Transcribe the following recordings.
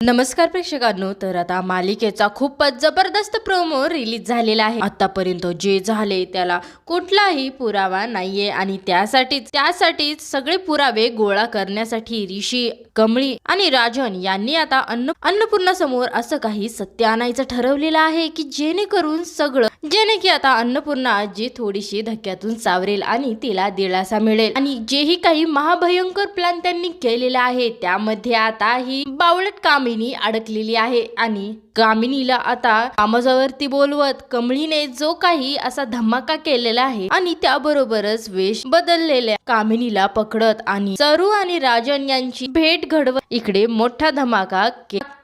नमस्कार प्रेक्षकांनो तर आता मालिकेचा खूपच जबरदस्त प्रोमो रिलीज झालेला आहे. आतापर्यंत जे झाले त्याला कुठलाही पुरावा नाहीये आणि त्यासाठीच त्यासाठीच सगळे पुरावे गोळा करण्यासाठी ऋषी कमळी आणि राजन यांनी आता अन्न अन्नपूर्णा समोर असं काही सत्य आणायचं ठरवलेलं आहे की जेणेकरून सगळं जेणे की आता अन्नपूर्णा आजी थोडीशी धक्क्यातून सावरेल आणि तिला दिलासा मिळेल. आणि जेही काही महाभयंकर प्लॅन त्यांनी केलेला आहे त्यामध्ये आता ही बावळट कामिनी अडकलेली आहे आणि कामिनीला आता कामाजावरती बोलवत कमळीने जो काही असा धमाका केलेला आहे आणि त्याबरोबरच वेश बदललेल्या कामिनीला पकडत आणि सरू आणि राजन यांची भेट घडवत इकडे मोठा धमाका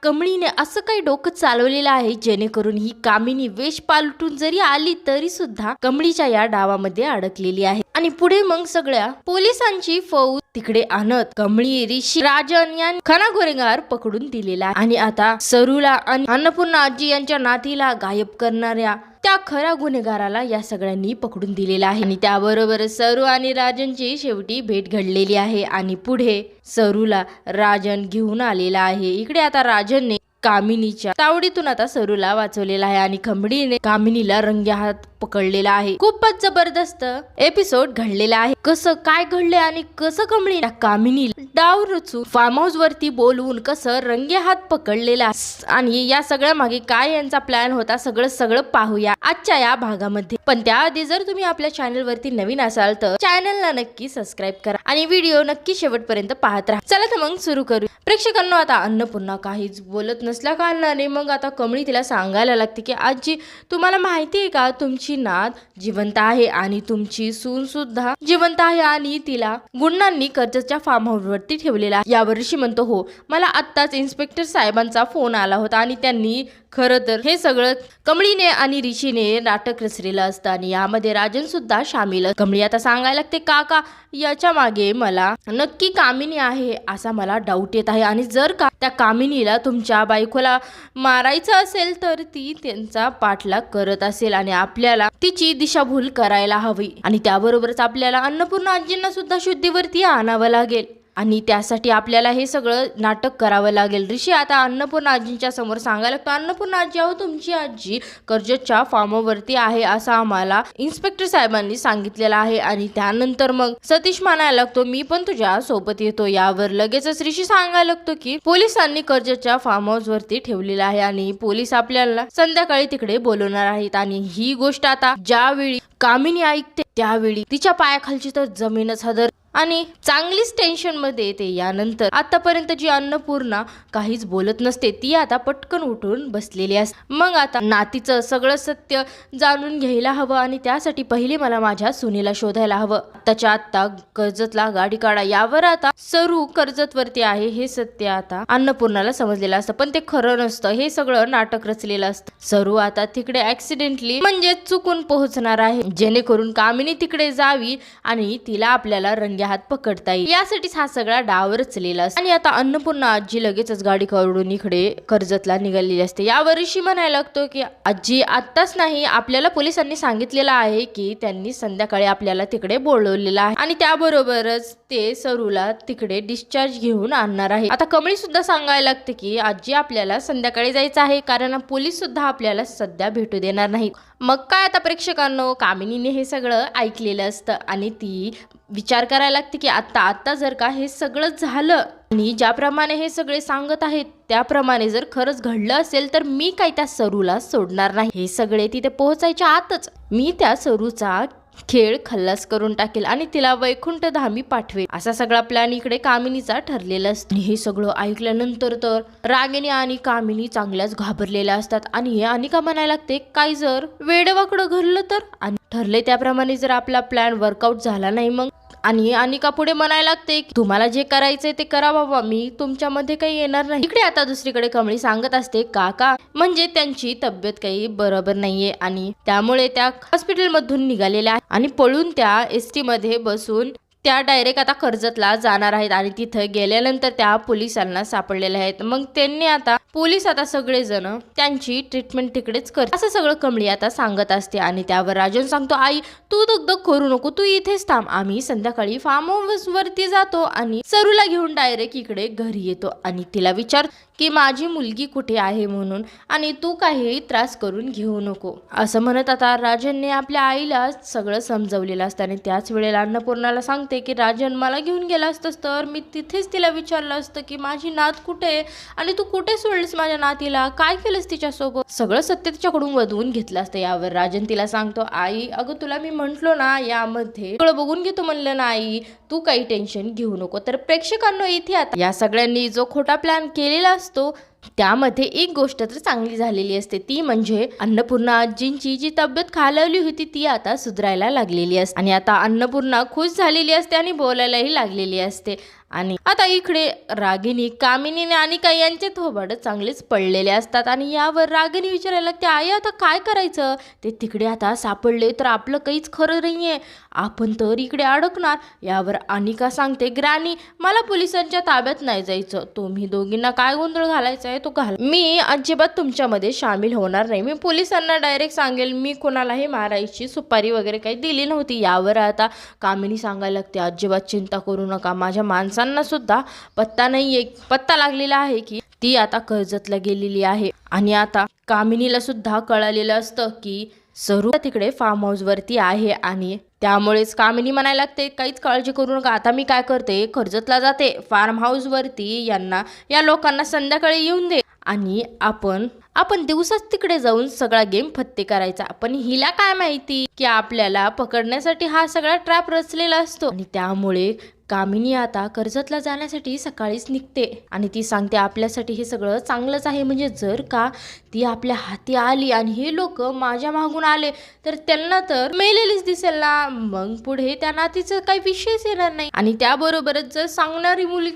कमळीने असं काही डोकं चालवलेलं आहे जेणेकरून ही कामिनी वेश पालटून जरी आली तरी सुद्धा कमळीच्या या डावामध्ये अडकलेली आहे. आणि पुढे मग सगळ्या पोलिसांची फौज तिकडे आणत कमळी ऋषी राजन यांनी खना गुन्हेगार पकडून दिलेला आहे. आणि आता सरूला आणि अन्नपूर्णा आजी यांच्या नातीला गायब करणाऱ्या त्या खऱ्या गुन्हेगाराला या सगळ्यांनी पकडून दिलेला आहे. आणि त्याबरोबर सरू आणि राजनची शेवटी भेट घडलेली आहे. आणि पुढे सरूला राजन घेऊन आलेला आहे. इकडे आता राजनने कामिनीच्या तावडीतून आता सरूला वाचवलेला आहे. आणि खंबडीने कामिनीला रंग्या हात पकडलेला आहे. खूपच जबरदस्त एपिसोड घडलेला आहे. कसं काय घडले आणि कसं कमळी कामिनी डाव रचून फार्म हाऊस वरती बोलवून कसं रंगे हात पकडलेला आणि या सगळ्या मागे काय यांचा प्लॅन होता सगळं सगळं पाहूया आजच्या या भागामध्ये. पण त्याआधी जर तुम्ही आपल्या चॅनल वरती नवीन असाल तर चॅनलला नक्की सबस्क्राईब करा आणि व्हिडिओ नक्की शेवटपर्यंत पाहत राहा. चला तर मग सुरू करू. प्रेक्षकांना आता अन्नपूर्णा काहीच बोलत नसल्या कारणाने मग आता कमळी तिला सांगायला लागते की आजी तुम्हाला माहिती आहे का? तुमची नात जिवंत आहे आणि तुमची सून सुद्धा जिवंत आहे आणि तिला गुंडांनी कर्जच्या फार्म हाऊस वरती ठेवलेला यावर यावर्षी म्हणतो हो मला आत्ताच इन्स्पेक्टर साहेबांचा फोन आला होता आणि त्यांनी खरं तर हे सगळं कमळीने आणि ऋषीने नाटक रचलेलं असतं आणि यामध्ये राजन सुद्धा सामील कमळी आता सांगायला लागते काका याच्या मागे मला नक्की कामिनी आहे असा मला डाऊट येत आहे. आणि जर का त्या कामिनीला तुमच्या बायकोला मारायचं असेल तर ती त्यांचा पाठलाग करत असेल आणि आपल्याला तिची दिशाभूल करायला हवी. आणि त्याबरोबरच आपल्याला अन्नपूर्णा आजींना सुद्धा शुद्धीवरती आणावं लागेल. आणि त्यासाठी आपल्याला हे सगळं नाटक करावं लागेल. ऋषी आता अन्नपूर्णा आजींच्या समोर सांगायला लागतो अन्नपूर्णा आजी अहो तुमची आजी कर्जतच्या फार्मवरती आहे असं आम्हाला इन्स्पेक्टर साहेबांनी सांगितलेलं आहे आणि त्यानंतर मग सतीश म्हणायला लागतो मी पण तुझ्या सोबत येतो यावर. लगेचच ऋषी सांगायला लागतो की पोलिसांनी कर्जतच्या फार्म हाऊस वरती ठेवलेला आहे आणि पोलीस आपल्याला संध्याकाळी तिकडे बोलवणार आहेत. आणि ही गोष्ट आता ज्यावेळी कामिनी ऐकते त्यावेळी तिच्या पायाखालची तर जमीनच हदर आणि चांगलीच टेन्शनमध्ये येते. यानंतर आतापर्यंत जी अन्नपूर्णा काहीच बोलत नसते ती आता पटकन उठून बसलेली असते मग आता नातीचं सगळं सत्य जाणून घ्यायला हवं आणि त्यासाठी पहिले मला माझ्या सुनेला शोधायला हवं. आत्ताच्या आत्ता कर्जतला गाडी काढा यावर आता सरू कर्जतवरती आहे हे सत्य आता अन्नपूर्णाला समजलेलं असतं. पण ते खरं नसतं हे सगळं नाटक रचलेलं असतं. सरू आता तिकडे ऍक्सिडेंटली म्हणजे चुकून पोहोचणार आहे. जेणेकरून कामिनी तिकडे जावी आणि तिला आपल्याला रंग्या म्हणजे हात पकडता येईल. यासाठीच हा सगळा डाव रचलेला असतो. आणि आता अन्नपूर्णा आजी लगेचच गाडी करून इकडे कर्जतला निघालेली असते. यावर्षी म्हणायला लागतो की आजी आत्ताच नाही आपल्याला पोलिसांनी सांगितलेलं आहे की त्यांनी संध्याकाळी आपल्याला तिकडे बोलवलेलं आहे. आणि त्याबरोबरच ते सरूला तिकडे डिस्चार्ज घेऊन आणणार आहे. आता कमळी सुद्धा सांगायला लागते की आजी आपल्याला संध्याकाळी जायचं आहे. कारण पोलीस सुद्धा आपल्याला सध्या भेटू देणार नाही मग काय आता प्रेक्षकांनो? कामिनीने हे सगळं ऐकलेलं असतं आणि ती विचार करायला लागते की आत्ता आत्ता जर का हे सगळं झालं आणि ज्याप्रमाणे हे सगळे सांगत आहेत त्याप्रमाणे जर खरंच घडलं असेल तर मी काय त्या सरूला सोडणार नाही. हे सगळे तिथे पोहोचायच्या आतच मी त्या सरूचा खेळ खल्लास करून टाकेल आणि तिला वैकुंठ धामी पाठवेल. असा सगळा प्लॅन इकडे कामिनीचा ठरलेला असतो. हे सगळं ऐकल्यानंतर तर रागिनी आणि कामिनी चांगल्याच घाबरलेल्या असतात. आणि हे अनिका म्हणायला लागते काय जर वेडवाकडं घडलं तर? आणि ठरले त्याप्रमाणे जर आपला प्लॅन वर्कआउट झाला नाही मग? आणि अनिका पुढे म्हणायला लागते की तुम्हाला जे करायचंय ते करा बाबा मी तुमच्यामध्ये काही येणार नाही. इकडे आता दुसरीकडे कमळी सांगत असते काका म्हणजे त्यांची तब्येत काही बरोबर नाहीये आणि त्यामुळे त्या हॉस्पिटल मधून निघालेल्या आहेत आणि पळून त्या एस टी मध्ये बसून त्या डायरेक्ट आता कर्जतला जाणार आहेत आणि तिथं गेल्यानंतर त्या पोलिसांना सापडलेल्या आहेत. मग त्यांनी आता पोलीस आता सगळेजण त्यांची ट्रीटमेंट तिकडेच कर असं सगळं कमळी आता सांगत असते आणि त्यावर राजन सांगतो आई तू दुग्ध करू नको तू इथेच थांब आम्ही संध्याकाळी फार्म हाऊस वरती जातो आणि सरूला घेऊन डायरेक्ट इकडे घरी येतो आणि तिला विचार की माझी मुलगी कुठे आहे म्हणून आणि तू काही त्रास करून घेऊ नको. असं म्हणत आता राजनने आपल्या आईला सगळं समजवलेलं असतं आणि त्याच वेळेला अन्नपूर्णाला सांगते की राजन मला घेऊन गेला असतंस तर मी तिथेच तिला विचारलं असतं की माझी नात कुठे आहे आणि तू कुठे सोडलीस माझ्या नातीला काय केलंस तिच्यासोबत? सगळं सत्य तिच्याकडून वधवून घेतलं असतं यावर. राजन तिला सांगतो आई अगं तुला मी म्हंटलो ना यामध्ये सगळं बघून घेतो म्हणलं ना आई तू काही टेन्शन घेऊ नको. तर प्रेक्षकांना इथे आता या सगळ्यांनी जो खोटा प्लॅन केलेला असतो त्यामध्ये एक गोष्ट तर चांगली झालेली असते. ती म्हणजे अन्नपूर्णा आजींची जी तब्येत खालवली होती ती आता सुधारायला लागलेली असते आणि आता अन्नपूर्णा खुश झालेली असते आणि बोलायलाही लागलेली असते. आणि आता इकडे रागिनी कामिनीने आणि काही यांचे थोबाड चांगलेच पडलेले असतात आणि यावर रागिनी विचारायला लागते आई आता काय करायचं? ते तिकडे आता सापडले तर आपलं काहीच खरं नाहीये. आपण तर इकडे अडकणार. यावर अनिका सांगते ग्रानी मला पोलिसांच्या ताब्यात नाही जायचं. तुम्ही दोघींना काय गोंधळ घालायचा आहे तो घाल. मी अजिबात तुमच्यामध्ये सामील होणार नाही. मी पोलिसांना डायरेक्ट सांगेल मी कोणालाही मारायची सुपारी वगैरे काही दिली नव्हती. यावर आता कामिनी सांगायला लागते अजिबात चिंता करू नका. माझ्या माणसा सुद्धा पत्ता नाहीये पत्ता लागलेला आहे की ती आता कर्जतला गेलेली आहे. आणि आता कामिनीला सुद्धा कळालेलं असतं की सरू तिकडे फार्म हाऊस वरती आहे आणि त्यामुळेच कामिनी म्हणायला लागते काहीच काळजी करू नका आता मी काय करते? कर्जतला जाते. फार्म हाऊस वरती यांना या लोकांना संध्याकाळी येऊन दे. आणि आपण आपण दिवसाच तिकडे जाऊन सगळा गेम फत्ते करायचा. पण हिला काय माहिती की आपल्याला पकडण्यासाठी हा सगळा ट्रॅप रचलेला असतो. आणि त्यामुळे कामिनी आता कर्जतला जाण्यासाठी सकाळीच निघते. आणि ती सांगते आपल्यासाठी हे सगळं चांगलंच आहे. म्हणजे जर का ती आपल्या हाती आली आणि हे लोक माझ्या मागून आले तर त्यांना तर मेलेलीच दिसेल ना. मग पुढे त्या नातीचं काही विषयच येणार नाही. आणि त्याबरोबरच जर सांगणारी मुली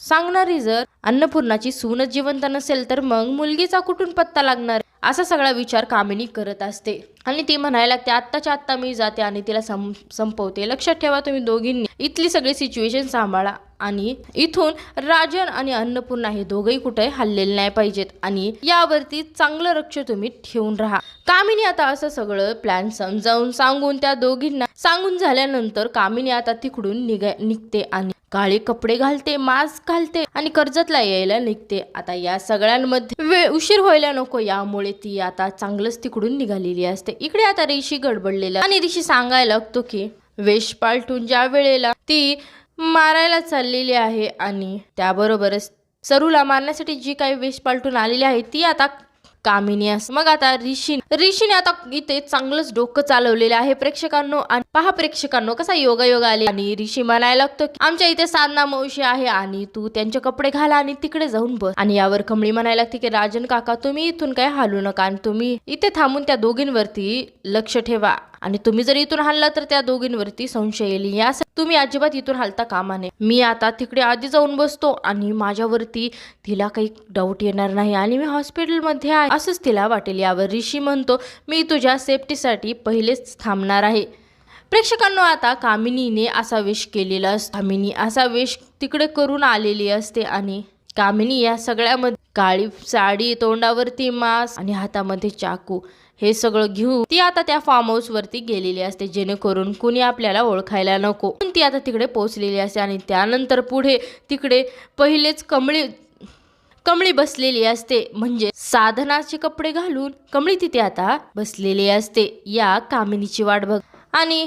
सांगणारी जर अन्नपूर्णाची सूनच जिवंत नसेल तर मग मुलगीचा कुठून पत्ता लागणार? असा सगळा विचार कामिनी करत असते. आणि ती म्हणायला लागते आत्ताच्या आत्ता मी जाते आणि तिला सं संपवते. लक्षात ठेवा तुम्ही दोघींनी. इथली सगळी सिच्युएशन सांभाळा. आणि इथून राजन आणि अन्नपूर्णा हे दोघंही कुठे हल्लेले नाही पाहिजेत. आणि यावरती चांगलं लक्ष तुम्ही ठेवून राहा. कामिनी आता असं सगळं प्लॅन समजावून सांगून त्या दोघींना सांगून झाल्यानंतर कामिनी आता तिकडून निघा निघते आणि काळे कपडे घालते मास्क घालते आणि कर्जतला यायला निघते. आता या सगळ्यांमध्ये वेळ उशीर व्हायला नको यामुळे ती आता चांगलंच तिकडून निघालेली असते. इकडे आता ऋषी गडबडलेला आणि ऋषी सांगायला लागतो की वेश पालटून ज्या वेळेला ती मारायला चाललेली आहे आणि त्याबरोबरच सरूला मारण्यासाठी जी काही वेश पालटून आलेली आहे ती आता कामिनी अस मग आता ऋषी ऋषीने आता इथे चांगलंच डोकं चालवलेलं आहे. प्रेक्षकांनो आणि पहा प्रेक्षकांनो कसा योगा योगा आले. आणि ऋषी म्हणायला लागतो की आमच्या इथे साधना मावशी आहे आणि तू त्यांचे कपडे घाला आणि तिकडे जाऊन बस. आणि यावर कमळी म्हणायला लागते की राजन काका तुम्ही इथून काय हालू नका आणि तुम्ही इथे थांबून त्या दोघींवरती लक्ष ठेवा. आणि तुम्ही जर इथून हल्ला तर त्या दोघींवरती संशय येईल. यासाठी तुम्ही अजिबात इथून हलता कामा नये. मी आता तिकडे आधी जाऊन बसतो आणि माझ्यावरती तिला काही डाऊट येणार नाही आणि मी हॉस्पिटलमध्ये आहे. असंच तिला वाटेल. यावर ऋषी म्हणतो मी तुझ्या सेफ्टीसाठी पहिलेच थांबणार आहे. प्रेक्षकांनो आता कामिनीने असा वेश केलेला असतो. कामिनी असा वेश तिकडे करून आलेली असते आणि कामिनी या सगळ्यामध्ये काळी साडी तोंडावरती मास्क आणि हातामध्ये चाकू. हे सगळं घेऊन ती आता त्या फार्म हाऊस वरती गेलेली असते जेणेकरून कुणी आपल्याला ओळखायला नको. ती आता तिकडे पोहोचलेली असते आणि त्यानंतर पुढे तिकडे पहिलेच कमळी कमळी बसलेली असते. म्हणजे साधनाचे कपडे घालून कमळी तिथे आता बसलेली असते. या कामिनीची वाट बघ. आणि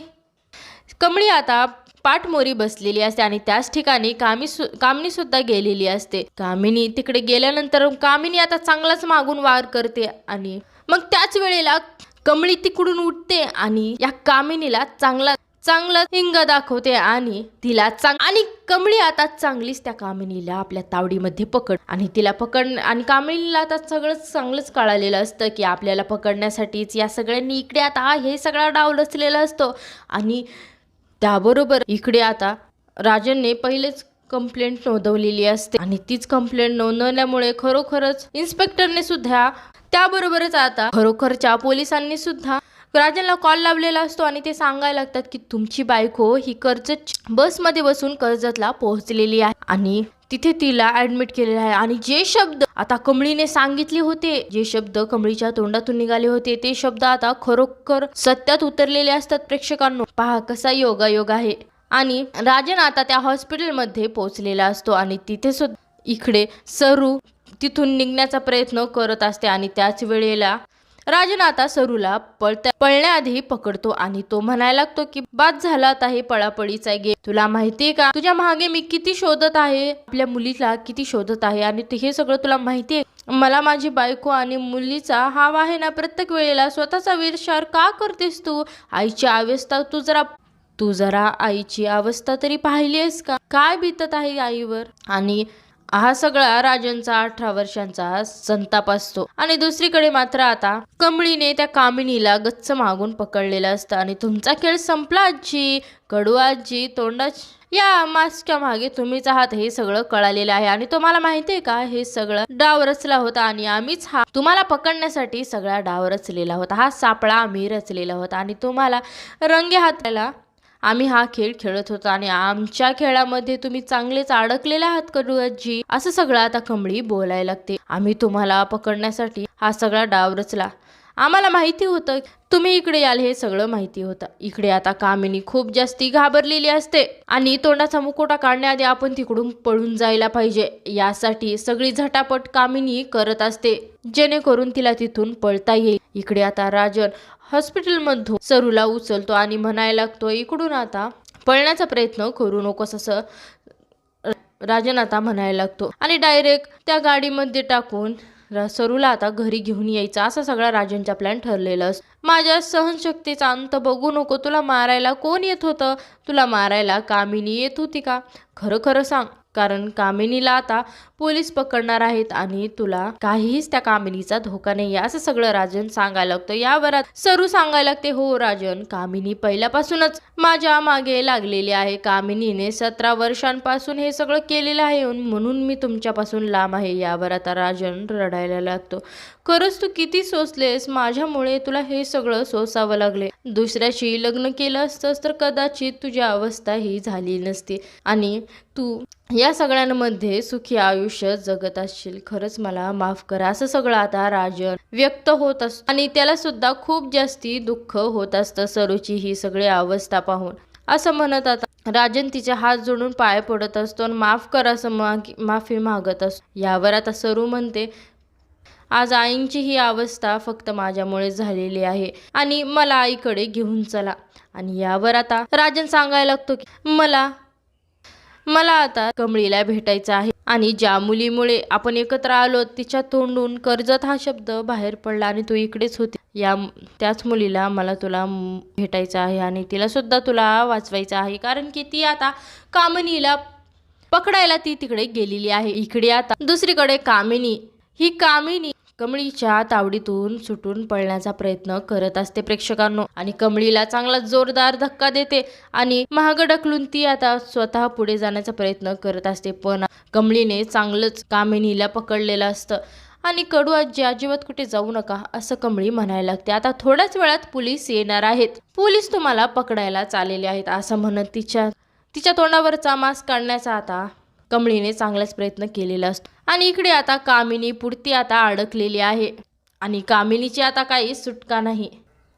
कमळी आता पाठमोरी बसलेली असते आणि त्याच ठिकाणी कामी सु कामिनी सुद्धा गेलेली असते. कामिनी तिकडे गेल्यानंतर कामिनी आता चांगलाच मागून वार करते आणि मग त्याच वेळेला कमळी तिकडून उठते आणि या कामिनीला चांगला चांगला हिंग दाखवते आणि तिला चांग आणि कमळी आता चांगलीच त्या कामिनीला आपल्या तावडीमध्ये पकड आणि तिला पकड आणि कामिनीला आता सगळंच चांगलंच कळालेलं असतं की आपल्याला पकडण्यासाठीच या सगळ्यांनी इकडे आता हे सगळा डाव रचलेला असतो. आणि त्याबरोबर इकडे आता राजनने पहिलेच कंप्लेंट नोंदवलेली असते. आणि तीच कंप्लेंट नोंदवल्यामुळे खरोखरच इन्स्पेक्टरने सुद्धा त्याबरोबरच आता खरोखरच्या पोलिसांनी सुद्धा राजनला कॉल लावलेला असतो आणि ते सांगायला लागतात की तुमची बायको ही कर्जत बसमध्ये बसून कर्जतला पोहोचलेली आहे आणि तिथे तिला ऍडमिट केलेलं आहे. आणि जे शब्द आता कमळीने सांगितले होते जे शब्द कमळीच्या तोंडातून निघाले होते ते शब्द आता खरोखर सत्यात उतरलेले असतात प्रेक्षकांनो. पहा कसा योगायोग आहे. आणि राजन आता त्या हॉस्पिटलमध्ये पोहोचलेला असतो आणि तिथे सुद्धा इकडे सरू तिथून निघण्याचा प्रयत्न करत असते आणि त्याच वेळेला राजन आता सरूला पळत्या पळण्याआधी पकडतो आणि तो म्हणायला लागतो की बाद झाला आता हे पळापळीचा गेम तुला माहितीये का? तुझ्या मागे मी किती शोधत आहे? आपल्या मुलीला किती शोधत आहे? आणि हे सगळं तुला माहितीये मला माझी बायको आणि मुलीचा हाव आहे ना प्रत्येक वेळेला स्वतःचा विचार का करतेस तू? आईची अवस्था तू जरा तू जरा आईची अवस्था तरी पाहिली आहेस का? काय बीतत आहे आईवर? आणि हा सगळा राजनचा अठरा वर्षांचा संताप असतो. आणि दुसरीकडे मात्र आता कमळीने त्या कामिनीला गच्च मागून पकडलेलं असतं. आणि तुमचा खेळ संपला आजी. कडू आजी तोंडाची या मास्कच्या मागे तुम्हीच आहात हे सगळं कळालेलं आहे. आणि तुम्हाला माहितीये का हे सगळं डाव रचला होता आणि आम्हीच हा तुम्हाला पकडण्यासाठी सगळा डाव रचलेला होता. हा सापळा आम्ही रचलेला होता. आणि तुम्हाला रंगे हाताला आम्ही हा खेळ खेळत होतो आणि आमच्या खेळामध्ये तुम्ही चांगलेच अडकलेले आहात कडू आजी. असं सगळं आता कमळी बोलायला लागते. आम्ही तुम्हाला पकडण्यासाठी हा सगळा डाव रचला. आम्हाला माहिती होतं. तुम्ही इकडे याल हे सगळं माहिती होतं. इकडे आता कामिनी खूप जास्ती घाबरलेली असते आणि तोंडाचा मुकोटा काढण्याआधी आपण तिकडून पळून जायला पाहिजे. यासाठी सगळी झटापट कामिनी करत असते. जेणेकरून तिला तिथून पळता येईल. इकडे आता राजन हॉस्पिटलमधून सरूला उचलतो आणि म्हणायला लागतो इकडून आता पळण्याचा प्रयत्न करू नकोस असं. राजन आता म्हणायला लागतो आणि डायरेक्ट त्या गाडीमध्ये टाकून सरूला आता घरी घेऊन यायचा असा सगळा राजनचा प्लॅन ठरलेला असतो माझ्या सहनशक्तीचा अंत बघू नको तुला मारायला कोण येत होतं? तुला मारायला कामिनी येत होती का? खरं खरं सांग कारण कामिनीला आता पोलीस पकडणार आहेत आणि तुला काहीच त्या कामिनीचा धोका नाही असं सगळं राजन सांगायला लागतो. यावर सरू सांगायला लागते हो राजन कामिनी पहिल्यापासूनच माझ्या मागे लागलेली आहे. कामिनीने सतरा वर्षांपासून हे सगळं केलेलं आहे म्हणून मी तुमच्यापासून लांब आहे. यावर आता राजन रडायला लागतो. खरंच तू किती सोसलेस. माझ्यामुळे तुला हे सगळं सोसावं लागले. दुसऱ्याशी लग्न केलं असतंस तर कदाचित तुझी अवस्था ही झाली नसती. आणि तू या सगळ्यांमध्ये सुखी आयुष्य जगत असशील. खरंच मला माफ करा. असं सगळं आता राजन व्यक्त होत असतो आणि त्याला सुद्धा खूप जास्ती दुःख होत असतं सरूची ही सगळी अवस्था पाहून. असं म्हणत आता राजन तिचे हात जोडून पाय पडत असतो आणि माफ कर असं माग माफी मागत असतो. यावर आता सरू म्हणते आज आईंची ही अवस्था फक्त माझ्यामुळे झालेली आहे आणि मला आईकडे घेऊन चला. आणि यावर आता राजन सांगायला लागतो की मला मला आता कमळीला भेटायचं आहे. आणि ज्या मुलीमुळे आपण एकत्र आलो तिच्या तोंडून कर्जत हा शब्द बाहेर पडला आणि तू इकडेच होती. या त्याच मुलीला मला तुला भेटायचं आहे आणि तिला सुद्धा तुला वाचवायचं आहे. कारण की ती आता कामिनीला पकडायला ती तिकडे गेलेली आहे. इकडे आता दुसरीकडे कामिनी. ही कामिनी कमळीच्या तावडीतून सुटून पळण्याचा प्रयत्न करत असते प्रेक्षकांनो. आणि कमळीला चांगला जोरदार धक्का देते आणि महाग ढकलून ती आता स्वतः पुढे जाण्याचा प्रयत्न करत असते. पण कमळीने चांगलंच कामिनीला पकडलेलं असतं. आणि कडू आजी अजिबात कुठे जाऊ नका असं कमळी म्हणायला लागते. आता थोड्याच वेळात पोलीस येणार आहेत. पोलीस तुम्हाला पकडायला चाललेले आहेत असं म्हणत तिच्या तिच्या तोंडावरचा मास्क काढण्याचा आता कमळीने चांगलाच प्रयत्न केलेला असतो. आणि इकडे आता कामिनी पुढती आता अडकलेली आहे. आणि कामिनीची आता काही सुटका नाही.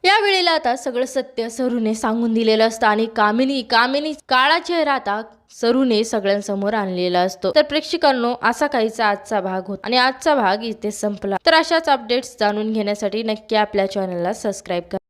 या वेळेला आता सगळं सत्य सरूने सांगून दिलेलं असतं आणि कामिनी कामिनी काळा चेहरा आता सरूने सगळ्यांसमोर आणलेला असतो. तर प्रेक्षकांनो असा काहीचा आजचा भाग होता. आणि आजचा भाग इथे संपला. तर अशाच अपडेट्स जाणून घेण्यासाठी नक्की आपल्या चॅनलला सबस्क्राईब करा.